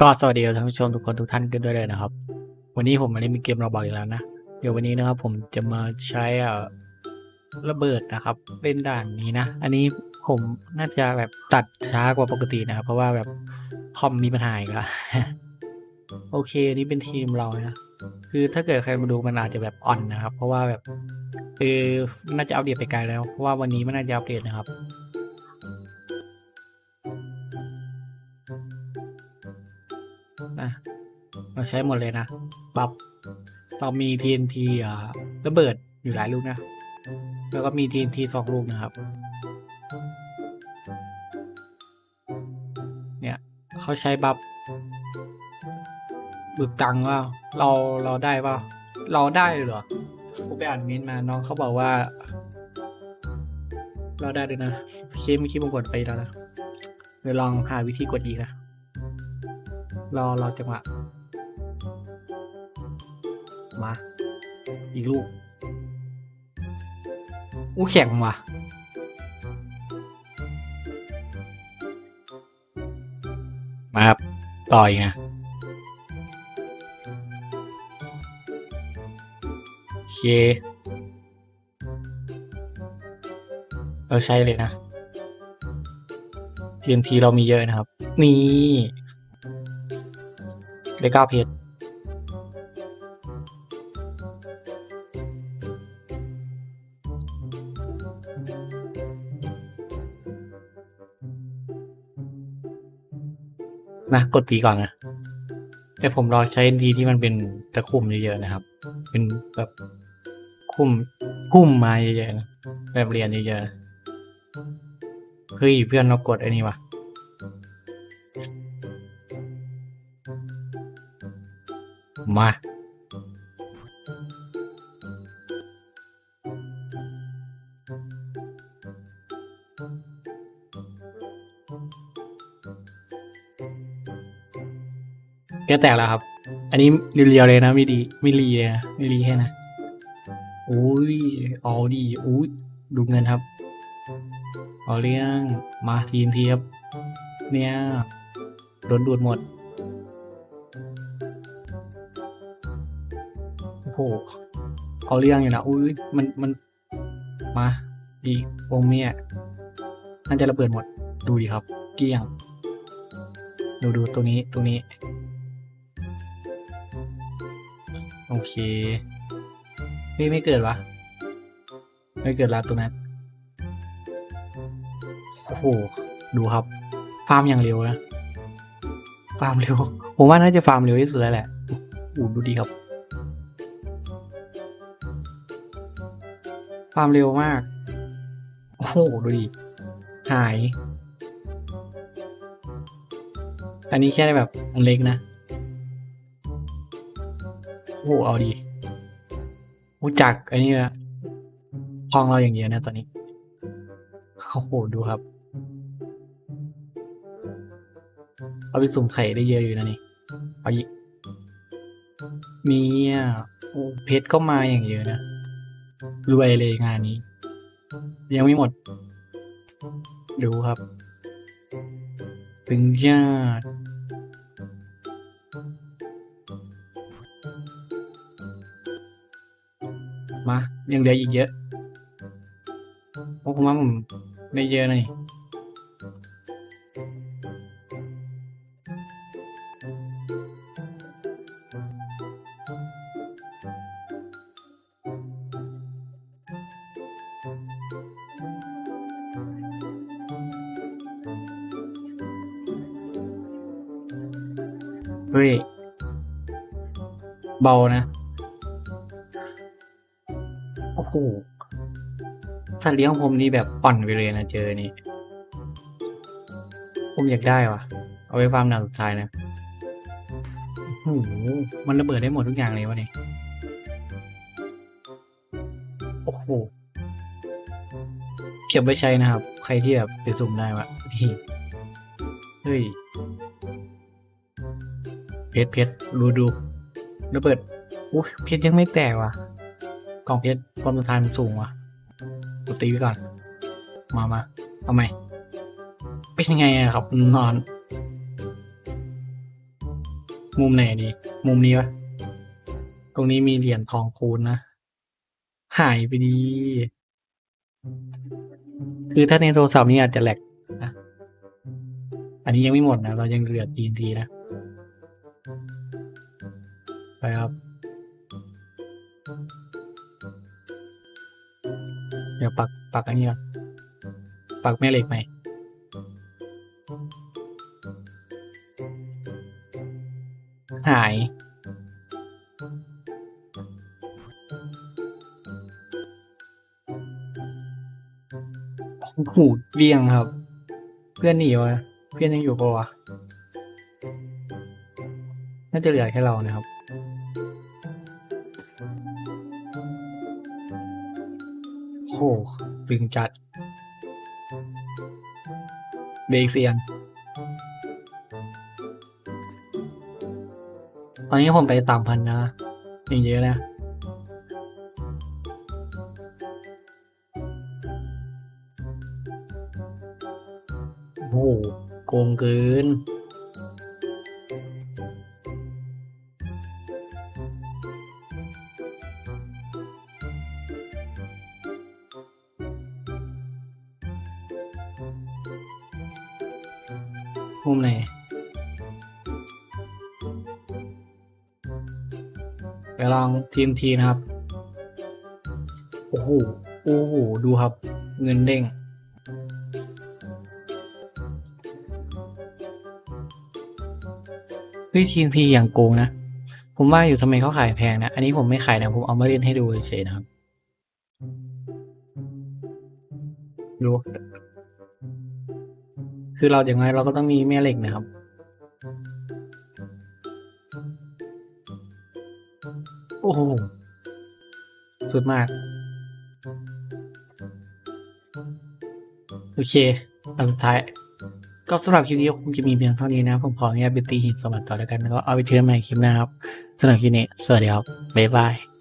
ก็สวัสดีท่านผู้ชมทุกคนทุกท่านกันด้วยเลยนะครับ วันนี้ผมมาเล่นเกมเราบอกอีกแล้วนะ เดี๋ยววันนี้นะครับผมจะมาใช้อ่อระเบิดนะครับเล่นด่านนี้นะ อันนี้ผมน่าจะแบบตัดช้ากว่าปกตินะครับ เพราะว่าแบบคอมมีปัญหาอีกแล้วโอเคนี่เป็นทีมเรานะคือถ้าเกิดใครมาดูมันอาจจะแบบอ่อนนะครับ เพราะว่าแบบคือน่าจะอัปเดตไปไกลแล้วเพราะว่าวันนี้มันน่าจะอัปเดตนะครับ นะ เราใช้หมดเลยนะบับเรามี TNT อ่าระเบิดอยู่หลายลูกนะ แล้วก็มี TNT สองลูกนะครับ เนี่ยเขาใช้บัฟบึกตังว่าเราเราได้ป่าเราได้เหรอผมไปอ่านเมนมาน้องเขาบอกว่า เราได้ด้วยนะเคสเมื่อกี้ผมกดไปแล้วนะเดี๋ยวลองหาวิธีกดอีกนะ รอรอจังหวะ มา อีกลูก อู้แข็งว่ะมาครับต่ออีกนะโอเค เราใช้เลยนะ TNT เรามีเยอะนะครับ นี่ ได้เก้าเพจนะกดตีก่อนนะแต่ผมรอใช้ดีที่มันเป็นตะคุ่มเยอะๆนะครับ เป็นแบบคุ่มคุ่มมาเยอะๆนะแบบเรียนเยอะๆเฮ้ยเพื่อนเรากดไอ้นี่วะ มา แกแตกแล้วครับ อันนี้เรียวๆเลยนะ ไม่ดีไม่รีเลยนะไม่รีแค่นะโอ้ยเอาดีอุ้ยดูเงินครับเอาเรื่องมาทีนทีครับเนี่ยโดนดูดหมด หเอาเรื่องอยู่นะอุ้ยมันมันมาดีวงเมียน่าจะระเบิดหมดดูดิครับ เกี้ยง ดูดูตรงนี้ตรงนี้ โอเคไม่ไม่เกิดวะไม่เกิดละตรงนั้นโอ้โหดูครับ ฟาร์มอย่างเร็วนะฟาร์มเร็ว ผมว่าน่าจะฟาร์มเร็วที่สุดแล้วแหละอู้ดูดีครับ ฟามเร็วมาก โอ้โห ดูดิ หาย อันนี้แค่แบบอันเล็กนะ โอ้โห เอาดีรู้จักอันนี้ละทองเราอย่างเดียวนะตอนนี้ โอ้โห ดูครับ เอาไปสุ่มไข่ได้เยอะอยู่นะนี่ เอาอีกมีอะโอ้เพชรก็มาอย่างเยอะนะ รวยเลยงานนี้ ยังไม่หมด ดูครับ ถึงญาติมายังเหลืออีกเยอะ โอ้ผมว่าผมไม่เยอะเลย เฮ้ย เบานะ โอ้โหสัตว์เลี้ยงผมนี่แบบปั่นไปเลยนะเจอนี่ ผมอยากได้ว่ะ เอาไว้ฟาร์มหนาสุดท้ายนะโอ้โหมันระเบิดได้หมดทุกอย่างเลยวะนี่ โอ้โห เก็บไว้ใช้นะครับ ใครที่แบบไปสุ่มได้วะนี่ เฮ้ย เพชรเพชรดูดูระเบิดอุ้ยเพชรยังไม่แตกว่ะกล่องเพชรความต้านทานมันสูงว่ะกูตีไว้ก่อน มามาเอาใหม่เป็นยังไงอะครับนอน มุมไหนดีมุมนี้วะตรงนี้มีเหรียญทองคูณนะ หายไปดี คือถ้าในโทรศัพท์นี่อาจจะแหลกนะอันนี้ยังไม่หมดนะ เรายังเหลือ TNT นะ ไปครับ เดี๋ยวปักปักอันนี้ก่อนปักแม่เหล็กไหมหาย หูเรียงครับ เพื่อนหนีวะเพื่อนยังอยู่ปะวะ น่าจะเหลือแค่เรานะครับ โหตึงจัด เบรกเซียนตอนนี้ผมไปสามพันนะยังเยอะนะโอ้โหโกงเกิน มุมไหนเดี๋ยวลองทีมทีนะครับ โอ้โห โอ้โห ดูครับ เงินเด้งเฮ้ยทีมทีอย่างโกงนะ ผมว่าอยู่ทำไมเขาขายแพงนะ อันนี้ผมไม่ขายนะ ผมเอามาเล่นให้ดูเฉยๆนะครับ ดู คือเราอย่างไรเราก็ต้องมีแม่เหล็กนะครับ โอ้โห สุดมาก โอเค อันสุดท้าย ก็สำหรับคลิปนี้คงจะมีเพียงเท่านี้นะ ผมขออนุญาตไปตีหินสมบัติต่อแล้วกัน แล้วก็เอาไปเทือนใหม่คลิปหน้าครับสำหรับคลิปนี้ สวัสดีครับ บ๊ายบาย